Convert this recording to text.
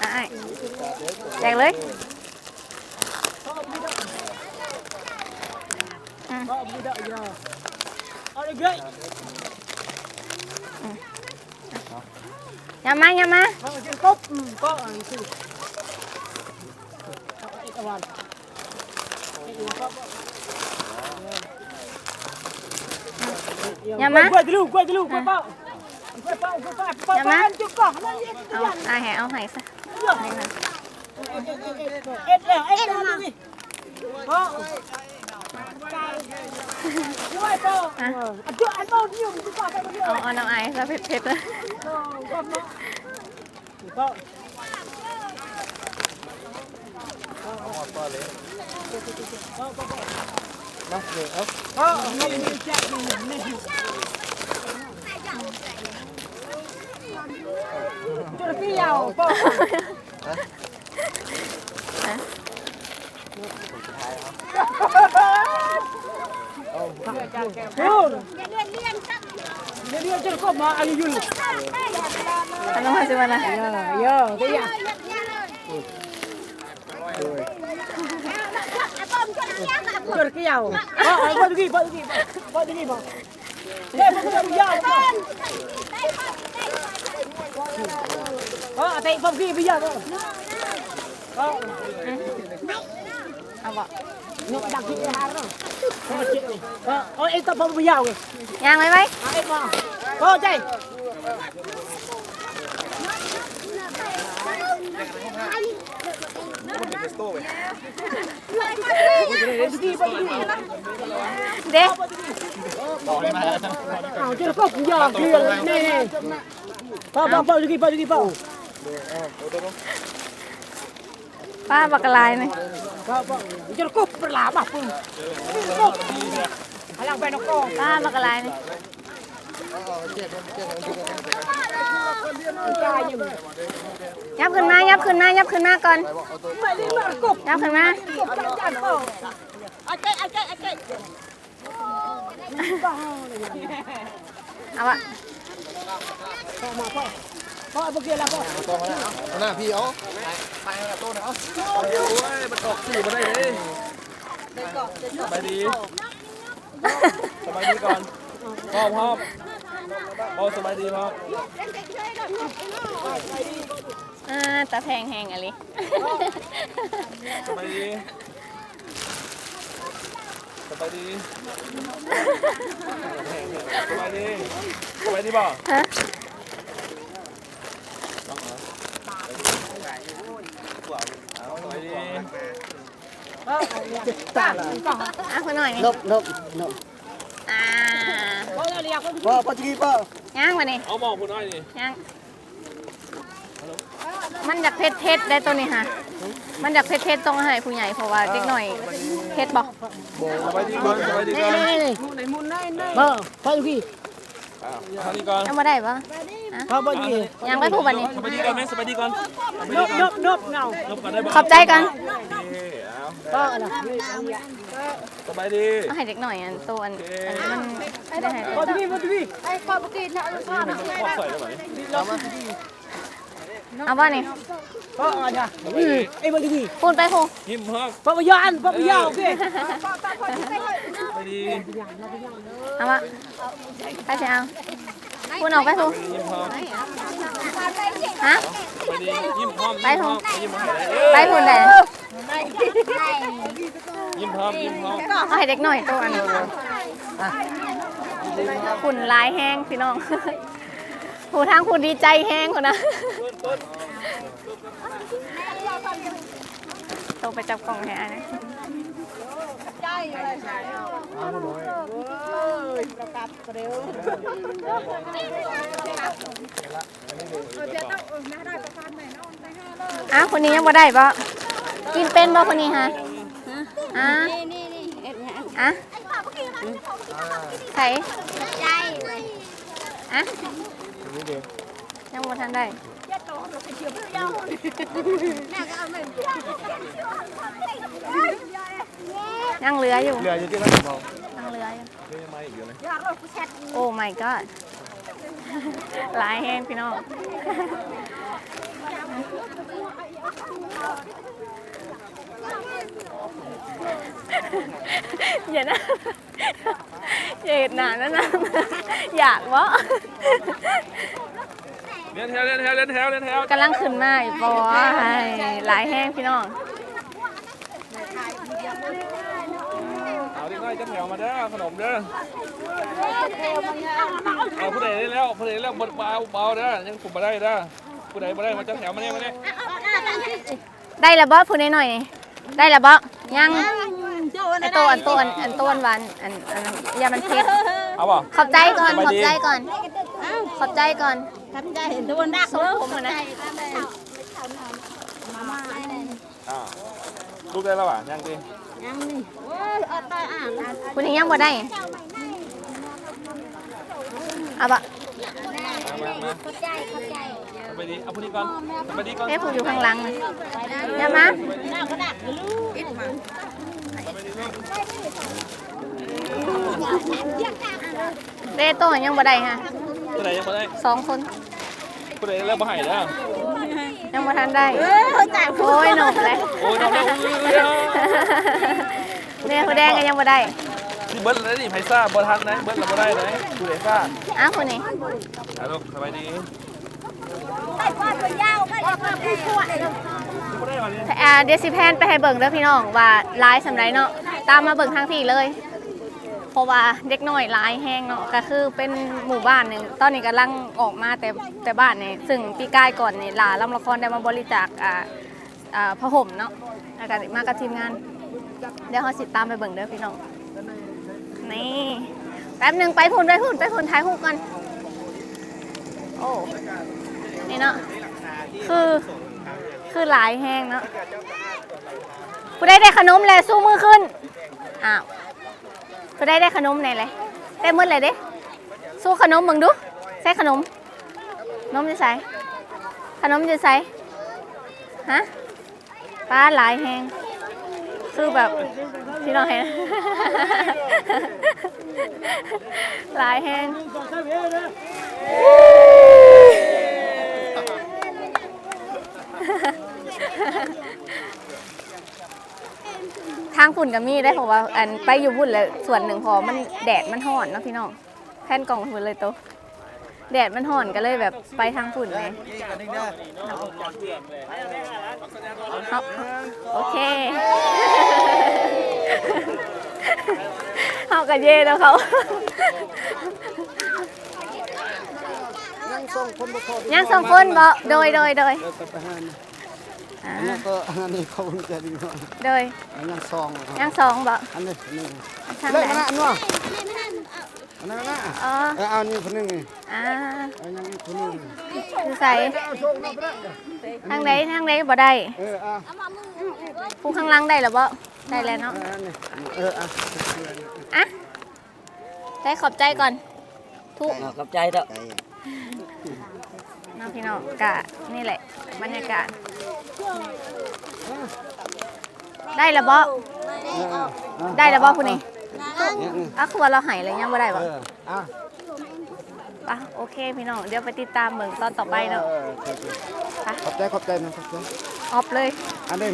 อะไอ้แจกเลยอะเอาเลยเกยอย่ามาอย่ามาเอาเกยก๊บ ก็อันนี้สิเอกวันเอกวันอย่ามากล้วยตะลุ กล้วยตะลุกล้วยเป้ากล้วยเป้ากล้วยเป้าเป้าอย่ามาจุกกล่องนั่นเองเอาไอ้แหเอาให้ซะนี่ค่ะเอ็ดแล้เอ็ดแล้วนี่ก็ยเป้ากเป้าที่อยู่จุกกล่องไปหมดเลยเอาเอาน้ำไอ้ซะเผ็ดๆเลยก็เนาะก็ก็ไม่มีแจ็คนี่นี่จุดที่ยาวเป้า Yun. Jadi aja kok ma ali yul. อันน้องมาสิ Ờ, có, tại phòng kia bây giờ không? Có. Ờ. À vâng. vợ. Nó đặc biệt hai đó. Không có chuyện gì. Ờ, ôi, em tập phòng à, bây giờ kìa. Nhà mấy mấy? À, em mà. Có, chạy. Để. Ờ, cái nó không giờ kia này này. Bao bao bao đi bao đi bao. ป้าบักลายนี่ Bao bao. Chứ là có phải làm à phương. Có. Hay là bên nó có. ป้าบักลายนี่ Trai như vậy. ยับขึ้นมายับขึ้นมายับขึ้นมาก่อน Mày đi mà cục. ยับขึ้นมา Cục chặt chặt bao. Ai cây ai cây ai cây. เอาวะ Bao mà bao. Bao bao kia là bao. หน้าพี่เอาไปกับโต๊ะนะเอาโอ้ยมันตกสี่มาได้เลยสบายดีสบายดีก่อนพ่อพ่อพ่อสบายดีพ่ออ่าตาแพงแหงอะไรสบายดีสบายดีสบายดีสบายดีบ่ฮะ เอาสบายดี Ta là. อะคุณหน่อยนี่ nộp nộp nộp อ่า Bao giờ liạc có vợ có chi vợ ย่างวะนี่เอาบอกคุณน้อยนี่ย่างมันอยากเผ็ดเผ็ดได้ตัวนี้ค่ะมันอยากเผ็ดเผ็ดต้องให้ผู้ใหญ่เพราะว่าเด็กหน่อยเผ็ดบอกสบายดีก่อนสบายดีก่อน Này này. Bao bao gì. ทางนี้ก่อนยังไม่ได้ปะ Bao bao gì. ยังไม่พูดวันนี้สบายดีก่อนไหมสบายดีก่อน Nộp nộp nộp nào. ลบก่อนได้บ่ขอบใจกันเอา Bao là. สบายดีเอาให้เด็กหน่อยอันตัวอันอันนี้มันไม่ได้ให้ Bao gì bao gì. พอใส่ได้ไหมเอาว่านี่ Bao à nha. Ê bao gì. พูดไปพูดยิ้มเพิ่ม Bao bao giờ ăn, bao bao giờ ok. สบายดีเอาวะไปสิเอา พูดออกไปพูดยิ้มเพิ่มฮะสบายดียิ้มเพิ่มไปเถอะยิ้มเพิ่มไปพูดไหนยิ้มเพิ่มยิ้มเพิ่มเอาให้เด็กหน่อยตัวอันขุนลายแห้งพี่น้องผู้ทางคุณดีใจแห้งคนนะโตไปจับกล่องให้อั นนะอ้าวคนนี้ยังบ่ได้ปะกินเป็นบ่คนนี้ฮะอะอะใส่ใจอะยังบ่ทันได้ยังเหลืออยู่เหลืออยู่ที่นั่นเปล่ายังเหลืออยู่เรื่องยังไม่อีกอยู่เลยโอ้ my god หลายแห้งพี่น้อง อย่านะอย่าเห็นหนานั่นนะอยากวะเลี้ยนแถวเลี้ยนแถวเลี้ยนแถวเลี้ยนแถวกำลังขึ้นมาอีกบอหลายแห้งพี่น้อง เอาดิน้อย จะแถวมาเด้อขนมเด้อเอาผู้ใดได้แล้วผู้ใดได้แล้วเบาเบาเบาเด้อยังคุมมาได้เด้อผู้ใดมาได้มาจะแถวมาเนี่ยมาเนี่ยได้และบอพูดหน่อยๆนี่ได้และบอยังไอโตอันโตอันอันโตอันหวานอันอันยามันเผ็ดเอาป่ะขอบใจก่อนสบายขอบดีใจก่อนขอบใจก่อนทำใจเห็นทุกคนดักส่งผมอะ นะอ่าลูกได้แล้วป่ะยังดิยังนี่โอ้ยอดตายอ่านนะคุณยังยังบ่ได้เอาบะมามาเข้าใจเข้าใจไปดีเอาผู้นี้ก่อนไปดีก่อนเอ้ผู้อยู่ข้างหลังนะอย่ามาดักก็ดักลูกอิดมาเด้โตยังบ่ได้ฮะผู้ใดยังมาได้สองคนผู้ใดได้แล้วมาให้เด้อ ยังบ่ทันได้เออจ่ายโอ้ยหนกเลยโอ้ยน้องเด้อเนี่ยผู้แดงก็ยังบ่ได้ที่เบิ้ลเลยนี่ไพซ่าบอทันนะเบิ้ลเราบ่ได้เลยผู้ใดซ่าอ้าวคนนี้อะลูกสบายดีไม่ว่าตัวยาวไม่ว่าผู้ช่วยผู้ใดมาเนี่ยอ่าเดยวสิแพนไปให้เบิ่งเด้อพี่น้องว่าลายสำไรเนาะตามมาเบิ่งทางพี่เลย เพราะว่าเด็กน้อยหลายแห้งเนาะก็คือเป็นหมู่บ้านหนึงตอนนี้กำลังออกมาแต่แต่บ้านนี่ซึ่งปีกายก่อนนี่หลาลำละครได้มาบริจาคอ่าอ่าผ้าห่มเนาะแล้วก็มากับทีมงาน เดี๋ยวเขาสิตามไปเบิ่งเด้อพี่น้องนี่แป๊บหนึ่งไปพุ่นไปพุ่นไปพุ่นถ่ายรูปกันโอ้นี่เนาะคือคือหลายแห้งเนาะผู้ได้ได้ขนมเลยสู้มือขึ้นอ้าว ก็ได้ได้ขนมไหนเลยได้มืดเลยเด้ สู้ขนมมึงดู ใส่ขนม นมจะใส่ ขนมจะใส่ฮะป้าหลายแหงคือแบบพี่น้องเห็นหลายแหง ทางฝุ่นกับมีได้เพราะว่าอันไปอยู่บุ่นเลยส่วนหนึ่งพอมันแดดมันห่อนเนาะพี่น้องแผ่นกล่องฝุ่นเลยโตแดดมันห่อนก็เลยแบบไปทางฝุ่นเลยโอเคเขากับเย่แล้วเขายังส่งคนบ่พอยังสองคนบ่โดยโดยโดย อ่าอันนี้ก็อันนี้เขาจะดีกว่าโดยอันยังซองครับยังสองบ่อันนี้อันนี้ทางเลิกไหนกันนะอันนู้นอันนั้นนะอ๋อเออเอานี่คนหนึงนี่อ่าเอายังอีกคนหนึงคือใส่เอาส่งมาไปได้ทางไหนทางไหนบ่ได้เออเอาผู้ข้างหล่างได้หรือบ่ได้แล้วเนาะเอออันนี้เออเอาอะได้ขอบใจก่อนทุกขอบใจเด้อ น้องพี่น้องกะนี่แหละบรรยากาศ ได้แล้วบ่เออเอาได้แล้วบ่ผู้นี้เนี่ยนี่อะคือว่าเราใหายเลยยังบ่ได้บ่เออเอาปะโอเคพี่น้องเดี๋ยวไปติดตามเบิ่งตอนต่อไปเนาะเออขอบใจขอบใจนะขอบใจออฟเลยอันนี้